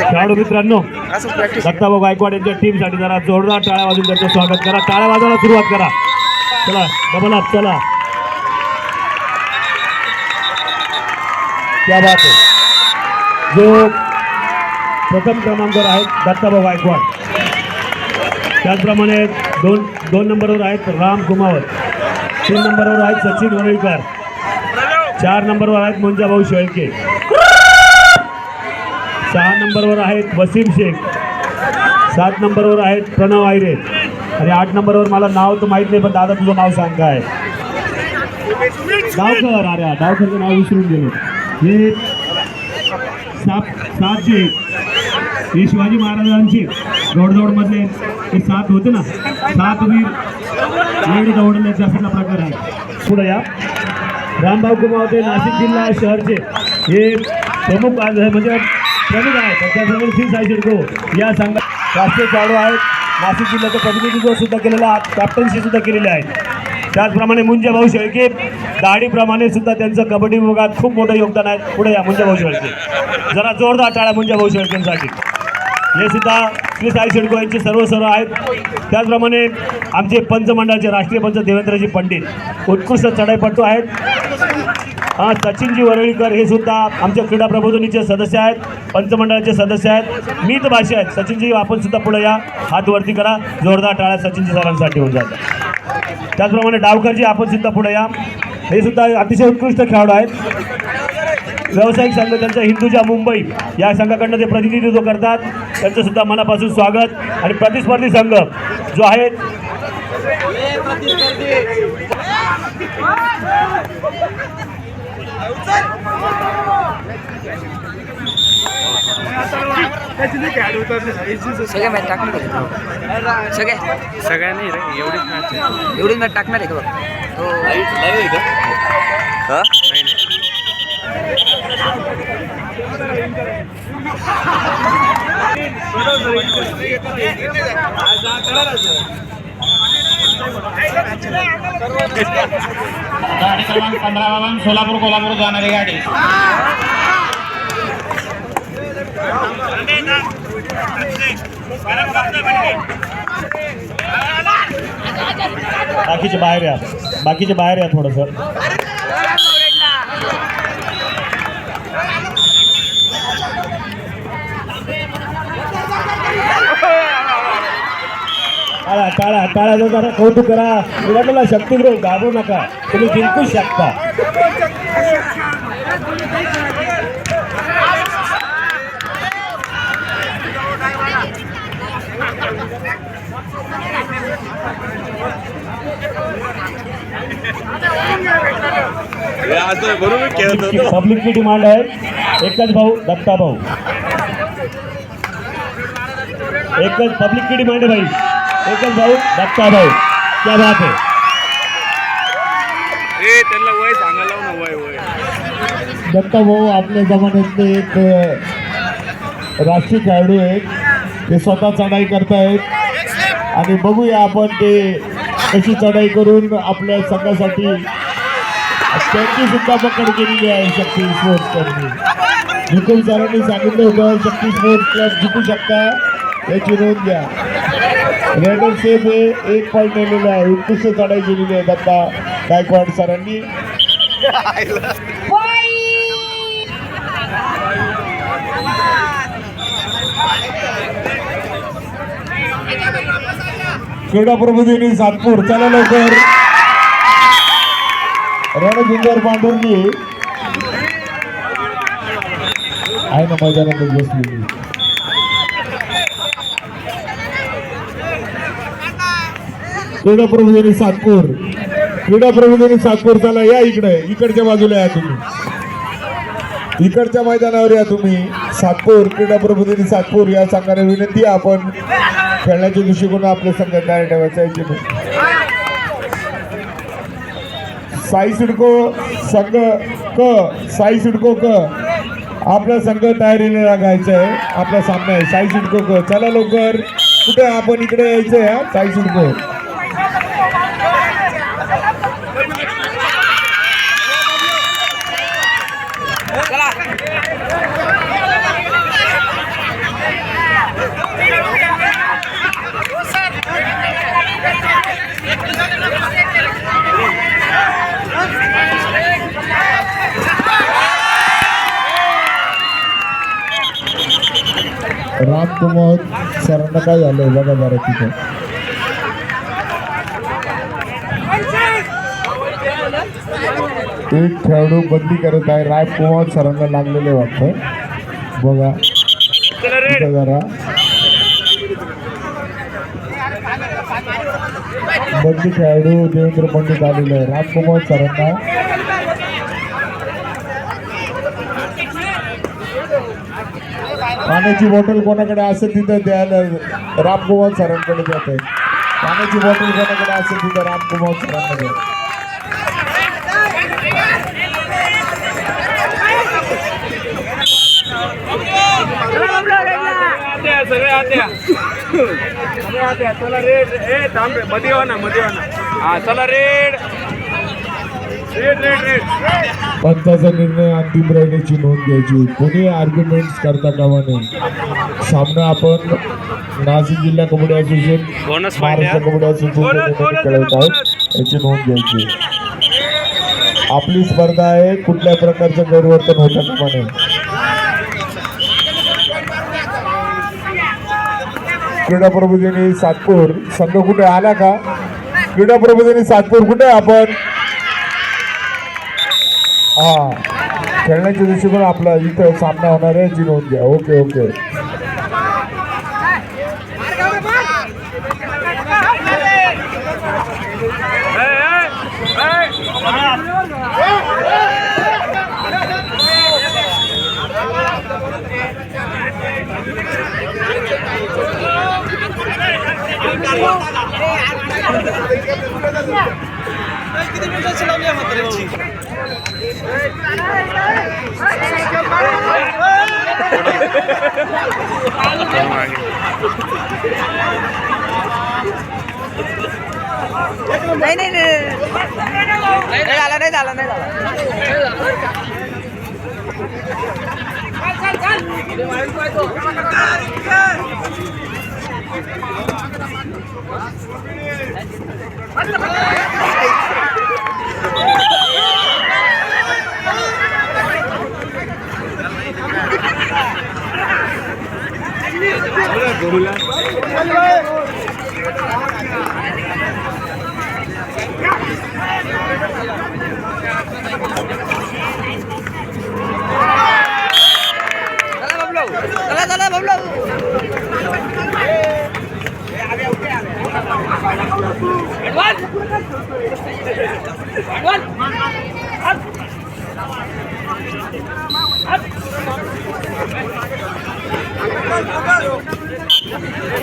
खेळाडू मित्रांनो दत्ताभाऊ गायकवाड यांच्या टीमसाठी जरा जोरदार टाळ्या वाजून त्यांचं स्वागत करा. टाळ्या वाजवायला सुरुवात करा. चला डबल अप चला. क्या बात जो प्रथम क्रमांकावर आहेत दत्ताभाऊ गायकवाड. त्याचप्रमाणे दोन दोन नंबरवर आहेत राम कुमावत. तीन नंबरवर आहेत सचिन वरळीकर चार नंबरवर आहेत मुंजाभाऊ शेळके. सहा नंबरवर आहेत वसीम शेख. सात नंबरवर आहेत प्रणव आयरे. आणि आठ नंबरवर मला नाव तर माहीत नाही पण दादा तुझं नाव सांग काय? डावकर अरे डावकरचं नाव विसरून गेलो. हे सात सात जे हे शिवाजी महाराजांचे दौडदौडमधले हे सात होते ना सात वीर वेळ दौडण्याचा असा प्रकार आहे. पुढे या. रामभाऊ कुमावते नाशिक जिल्हा शहरचे. हे प्रमुख म्हणजे प्रमुख आहे त्याचप्रमाणे श्री साई शिडको या संघात राष्ट्रीय खेळाडू आहेत. नाशिक जिल्ह्याचं प्रतिनिधित्व सुद्धा केलेलं आहे कॅप्टन्सी सुद्धा केलेली आहे. त्याचप्रमाणे मुंजाभाऊ शेळके दाढीप्रमाणे सुद्धा त्यांचं कबड्डी विभागात खूप मोठं योगदान आहे. पुढे या मुंजाभाऊ शेळके. जरा जोरदार टाळ्या मुंजाभाऊ शेळकेंसाठी. हे सुद्धा श्री साई शिडको यांचे सर्व सर्व आहेत. त्याचप्रमाणे आमचे पंचमंडळाचे राष्ट्रीय पंच देवेंद्रजी पंडित. उत्कृष्ट चढाईपटू आहेत. हां सचिनजी वरळीकर हे सुद्धा आमच्या क्रीडा प्रबोधनीचे सदस्य आहेत पंचमंडळाचे सदस्य आहेत. मीत भाषे आहेत. सचिनजी आपण सुद्धा पुढे या. हात वरती करा. जोरदार टाळ्या सचिनजी सरांसाठी होऊन जातात. त्याचप्रमाणे डावकरजी आपण सुद्धा पुढे या. हे सुद्धा अतिशय उत्कृष्ट खेळाडू आहेत. व्यावसायिक संघ त्यांचा हिंदूजा मुंबई या संघाकडनं ते प्रतिनिधित्व करतात. त्यांचं सुद्धा मनापासून स्वागत. आणि प्रतिस्पर्धी संघ जो आहे सगळे मॅच टाकणार आहे? सगळे? सगळ्या नाही रे एवढीच मॅच आहे एवढीच मॅच टाकणार आहे का? बघ तो हा? नाही नाही. गाडी क्रमांक पंधरा सोलापूर कोल्हापूर जाणारी गाडी. बाकीचे बाहेर या. बाकीचे बाहेर या थोडंसं. टाळा टाळा टाळा जो जरा कौतुक करा. उलटला शक्तीग्रह घाबरू नका. तुम्ही जिंकूच शकता. पब्लिकची डिमांड आहे एकच भाऊ दत्ता भाऊ. एकच पब्लिकची डिमांड आहे भाई एकच भाऊ दत्ता भाऊ. क्या बात आहे ए त्यांना वय सांगायला लाव ना वय वय. दत्ता भाऊ आपल्या जमान्यातले एक राष्ट्रीय खेळाडू आहेत. ते स्वतः चढाई करतायत. आणि बघूया आपण ते कशी चढाई करून आपल्या संघासाठी त्यांची सुद्धा पकड केलेली आहे शक्ती स्पोर्ट्स क्लबनी निकुल सरांनी सांगितलं होतं शक्ती स्पोर्ट्स क्लब जिंकू शकता याची नोंद घ्या. रेडर सेफ हे एक पॉईंट नेलेला आहे. उत्कृष्ट चढाई केलेली आहे दत्ता गायकवाड सरांनी. क्रीडा प्रबोधिनी सातपूर चला लवकर. रणजिंदर पांडुर्गी. आहे ना मैदानात बसलेली. क्रीडा प्रबोधिनी सातपूर. क्रीडा प्रबोधिनी सातपूर चला या इकडे. इकडच्या बाजूला या तुम्ही. इकडच्या मैदानावर या तुम्ही. सातपूर क्रीडा प्रबोधिनी सातपूर या संघाने विनंती आपण. खेळण्याच्या दृष्टिकोन आपल्या संघात काय ठेवायचा आहे. साई सिडको संघ क. साई सिडको क. आपला संघ तयारीने लागायचा आहे. आपला सामना आहे. साई सिडको क. चला लवकर. कुठे आपण इकडे यायचं आहे साई सिडको चला रामकुमार सरांना काय झालंय बघा बरं तिथं एक खेळाडू बंदी करत आहे. रामकुमार सरांना लागलेले वाटतं. बघा. जरा. बंदी खेळाडू देवेंद्र पंडित आलेले आहे. रामकुमार सरांना पाण्याची बॉटल कोणाकडे असेल तिथं द्यायला रामकुमार सरांकडे जाते. पाण्याची बॉटल कोणाकडे असेल तिथं रामकुमार सरांकडे सगळे आत्या सगळे आत्या चला रेड ए थांब रे मध्ये हो ना मध्ये हो ना. हा चला रेड. पंचाचा निर्णय अंतिम राहिल्याची नोंद घ्यायची. कोणी आर्ग्युमेंट्स करता कामा नये. सामना आपण नाशिक जिल्हा कबड्डी असोसिएशन महाराष्ट्र कबड्डी असोसिएशन खेळत आहोत. याची नोंद घ्यायची. आपली स्पर्धा आहे. कुठल्या प्रकारचं गैरवर्तन होता कामा नये. क्रीडा प्रबोधिनी सातपूर. संघ कुठे आला का? क्रीडा प्रबोधिनी सातपूर कुठे आपण? हा. खेळण्याच्या दृष्टिकोन आपला इथं सामना होणार आहे जी नोंद घ्या. ओके ओके ए, ए, ए. नाही नाही नाही नाही झाला नाही झाला नाही झाला चला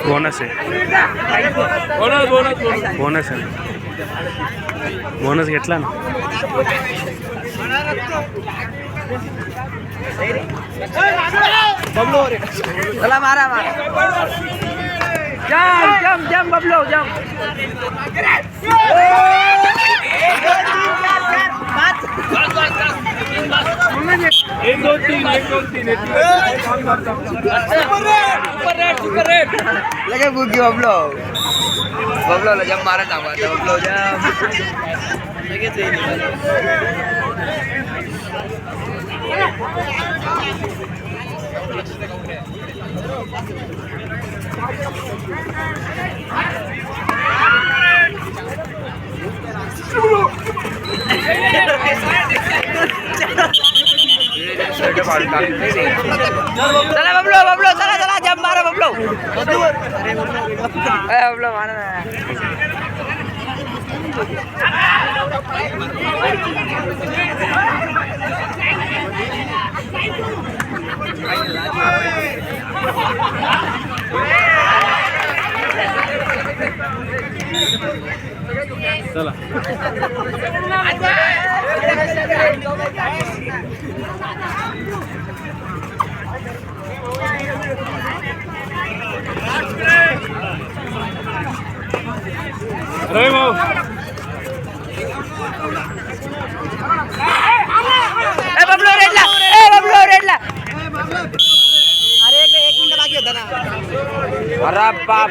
बोनस आहे बोनस बोनस बोनस बोनस आहे बोनस घेतला ना चला मारा मारा जम जम जम बबलो जम एक दोन तीन एक दोन तीन एक लगे बुकी बबलो बबलो ला जम मारा सांगू आता बबलो जम चला बबलो बबलो चला चला जम मारा बबलो ए बबलो मारा ना चला अरे भाऊ ए बबलो रेडला ए बबलो रेडला अरे एक एक मिनिट बाकी होता ना अरे बाप.